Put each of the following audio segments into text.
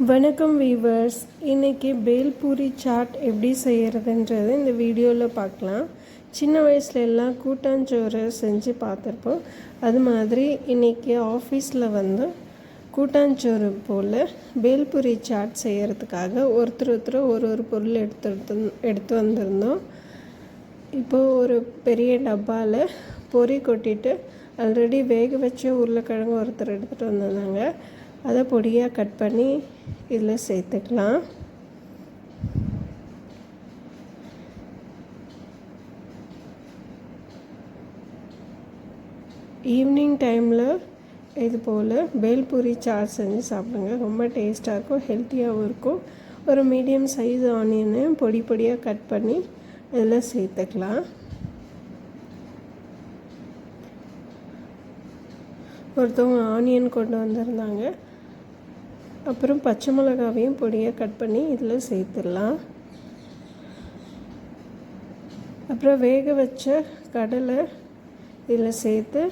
வணக்கம் வீவர்ஸ். இன்றைக்கி பேல்பூரி சாட் எப்படி செய்கிறதுன்றது இந்த வீடியோவில் பார்க்கலாம். சின்ன வயசுல எல்லாம் கூட்டாஞ்சோறு செஞ்சு பார்த்துருப்போம். அது மாதிரி இன்றைக்கி ஆஃபீஸில் வந்து கூட்டாஞ்சோறு போல் பேல்பூரி சாட் செய்கிறதுக்காக ஒருத்தர் ஒருத்தர் ஒரு ஒரு பொருள் எடுத்து எடுத்து வந்திருந்தோம். இப்போது ஒரு பெரிய டப்பாவில் பொரி கொட்டிட்டு ஆல்ரெடி வேக வச்ச உருளைக்கிழங்கு ஒருத்தர் எடுத்துகிட்டு வந்திருந்தாங்க. அதை பொடியாக கட் பண்ணி இதில் சேர்த்துக்கலாம். ஈவினிங் டைமில் இது போல் பேல்பூரி சார் செஞ்சு சாப்பிடுங்க. ரொம்ப டேஸ்ட்டாக இருக்கும் ஹெல்த்தியாகவும் இருக்கும். ஒரு மீடியம் சைஸ் ஆனியனை பொடி பொடியாக கட் பண்ணி இதில் சேர்த்துக்கலாம். ஒருத்தவங்க ஆனியன் கொண்டு வந்திருந்தாங்க. அப்புறம் பச்சை மிளகாவையும் பொடியாக கட் பண்ணி இதில் சேர்த்துடலாம். அப்புறம் வேக வச்ச கடலை இதில் சேர்த்து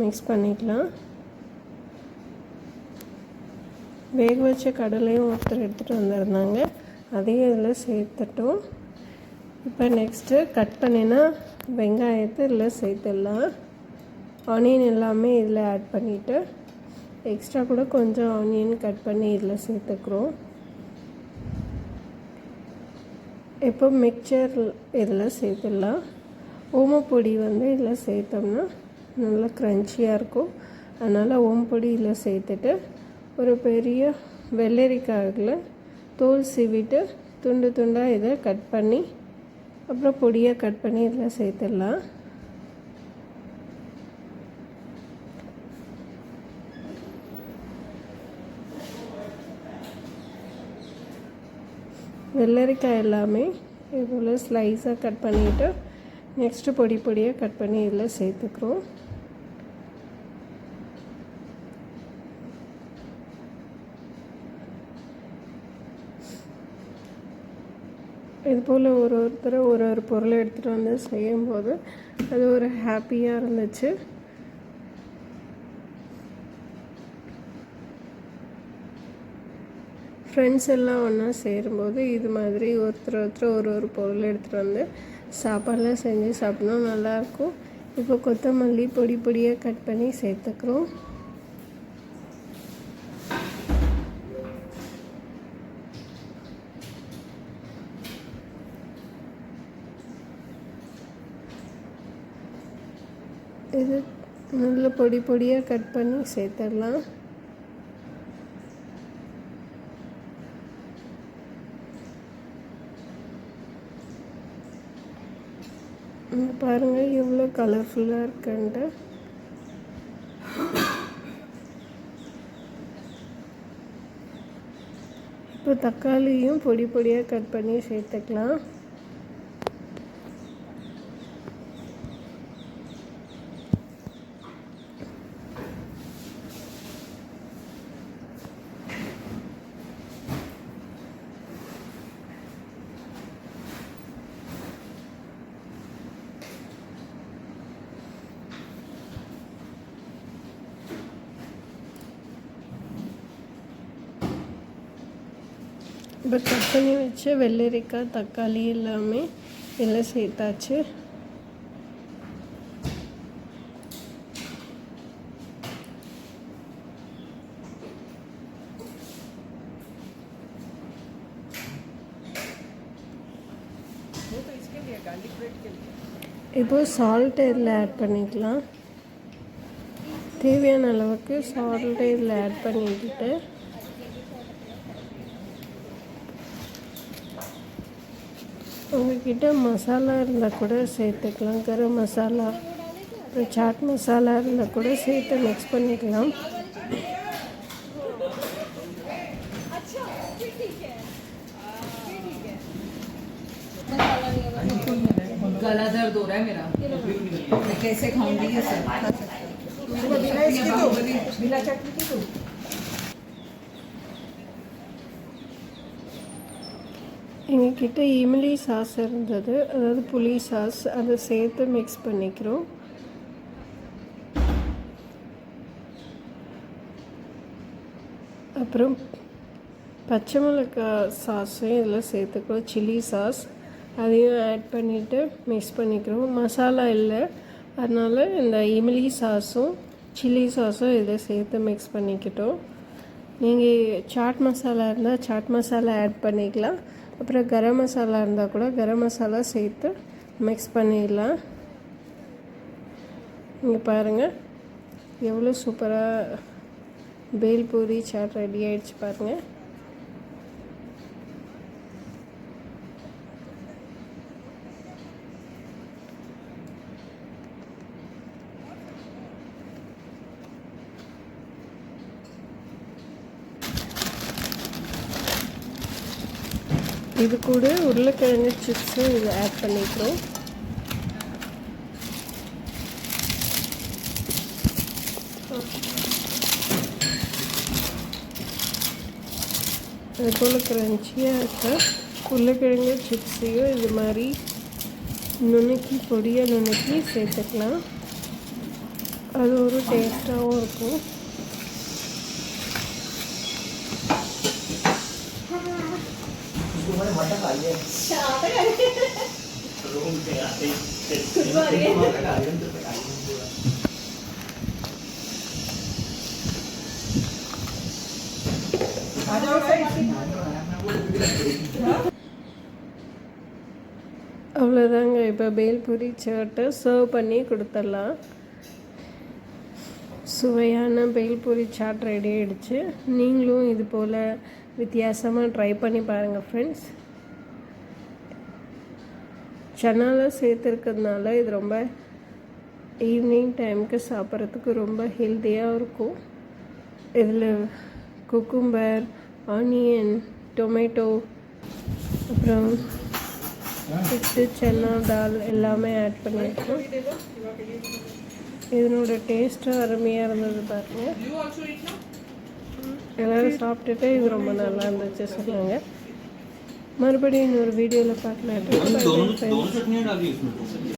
மிக்ஸ் பண்ணிக்கலாம். வேக வச்ச கடலையும் ஒருத்தர் எடுத்துகிட்டு வந்திருந்தாங்க. அதையும் இதில் சேர்த்துட்டோம். இப்போ நெக்ஸ்ட்டு கட் பண்ணினா வெங்காயத்தை இதில் சேர்த்துடலாம். ஆனியன் எல்லாமே இதில் ஆட் பண்ணிவிட்டு எக்ஸ்ட்ரா கூட கொஞ்சம் ஆனியன் கட் பண்ணி இதில் சேர்த்துக்கிறோம். இப்போ மிக்சர் இதில் சேர்த்துடலாம். ஓமப்பொடி வந்து இதில் சேர்த்தோம்னா நல்லா க்ரன்ச்சியாக இருக்கும். அதனால் ஓம்பொடி இதில் சேர்த்துட்டு ஒரு பெரிய வெள்ளரிக்காயில் தோல் சீவிட்டு துண்டு துண்டாக இதை கட் பண்ணி அப்புறம் பொடியாக கட் பண்ணி இதில் சேர்த்துடலாம். வெள்ளரிக்காய் எல்லாமே இதுபோல் ஸ்லைஸாக கட் பண்ணிவிட்டு நெக்ஸ்ட்டு பொடி பொடியாக கட் பண்ணி இதில் சேர்த்துக்கிறோம். இது போல் ஒரு ஒருத்தர் ஒரு ஒரு பொருளை எடுத்துகிட்டு வந்து செய்யும்போது அது ஒரு ஹாப்பியாக இருந்துச்சு. ஃப்ரெண்ட்ஸ் எல்லாம் ஒன்றா சேரும்போது இது மாதிரி ஒருத்தர் ஒருத்தர் ஒரு ஒரு பொருள் எடுத்துகிட்டு வந்து சாப்பாடெலாம் செஞ்சு சாப்பிட்ணும் நல்லாயிருக்கும் இப்போ கொத்தமல்லி பொடி பொடியாக கட் பண்ணி சேர்த்துக்கிறோம். இது நல்ல பொடி பொடியாக கட் பண்ணி சேர்த்துடலாம். பாருங்கள் எவ்வளோ கலர்ஃபுல்லாக இருக்குன்ட்டு. இப்போ தக்காளியும் பொடி பொடியாக கட் பண்ணி சேர்த்துக்கலாம். இப்போ கட் பண்ணி வச்ச வெள்ளரிக்காய் தக்காளி எல்லாமே எல்லாம் சேர்த்தாச்சு. இப்போ சால்ட் இதில் ஆட் பண்ணிக்கலாம்? தேவையான அளவுக்கு சால்ட்டு இதில் ஆட் பண்ணிக்கிட்டு உங்கள்கிட்ட மசாலா இருந்தால் கூட சேர்த்துக்கலாம் கரம் மசாலா அப்புறம் சாட் மசாலா இருந்தால் கூட சேர்த்து மிக்ஸ் பண்ணிக்கலாம் गला दर्द हो रहा है मेरा मैं कैसे खाऊंगी ये सब बिना चटनी की तो எங்ககிட்ட இமிலி சாஸ் இருந்தது. அதாவது புளி சாஸ். அதை சேர்த்து மிக்ஸ் பண்ணிக்கிறோம். அப்புறம் பச்சை மிளகாய் சாஸையும் இதில் சேர்த்துக்கிறோம். Chilli sauce. அதையும் ஆட் பண்ணிவிட்டு மிக்ஸ் பண்ணிக்கிறோம். மசாலா இல்லை. அதனால் இந்த இமிலி சாஸும் சில்லி சாஸும் இதை சேர்த்து மிக்ஸ் பண்ணிக்கிட்டோம். நீங்கள் சாட் மசாலா இருந்தால் சாட் மசாலா ஆட் பண்ணிக்கலாம். அப்புறம் கரம் மசாலா இருந்தால் கூட கரம் மசாலா சேர்த்து மிக்ஸ் பண்ணிடலாம். இங்கே பாருங்கள் எவ்வளோ சூப்பராக பேல்பூரி சாட் ரெடி ஆகிடுச்சு பாருங்கள் இது கூட உருளைக்கிழங்கு சிப்ஸும் இது ஆட் பண்ணிக்கிறோம். அது போல் கிரன்ச்சியாக இருக்க. உருளைக்கிழங்கு சிப்ஸையும் இது மாதிரி நுணுக்கி பொடியாக நுணுக்கி சேர்த்துக்கலாம். அது ஒரு டேஸ்ட்டாகவும் இருக்கும். அவ்வளோதாங்க இப்போ பேல்பூரி சாட்டை சர்வ் பண்ணி கொடுத்துடலாம். சுவையான பேல்பூரி சாட் ரெடி ஆகிடுச்சு நீங்களும் இது போல் வித்தியாசமாக ட்ரை பண்ணி பாருங்கள் ஃப்ரெண்ட்ஸ் சன்னால சேர்த்துருக்கிறதுனால இது ரொம்ப ஈவினிங் டைமுக்கு சாப்பிட்றதுக்கு ரொம்ப ஹெல்த்தியாக இருக்கும். இதில் குக்கும்பர் ஆனியன் டொமேட்டோ அப்புறம் சிட்டு சன்னா தால் எல்லாமே ஆட் பண்ணியிருக்கோம். இதனோட டேஸ்ட்டும் அருமையாக இருந்தது பாருங்கள் எல்லோரும் சாப்பிட்டுட்டு இது ரொம்ப நல்லா இருந்துச்சு சொன்னாங்க மறுபடியும் இன்னொரு வீடியோவில் பார்க்கலாம்.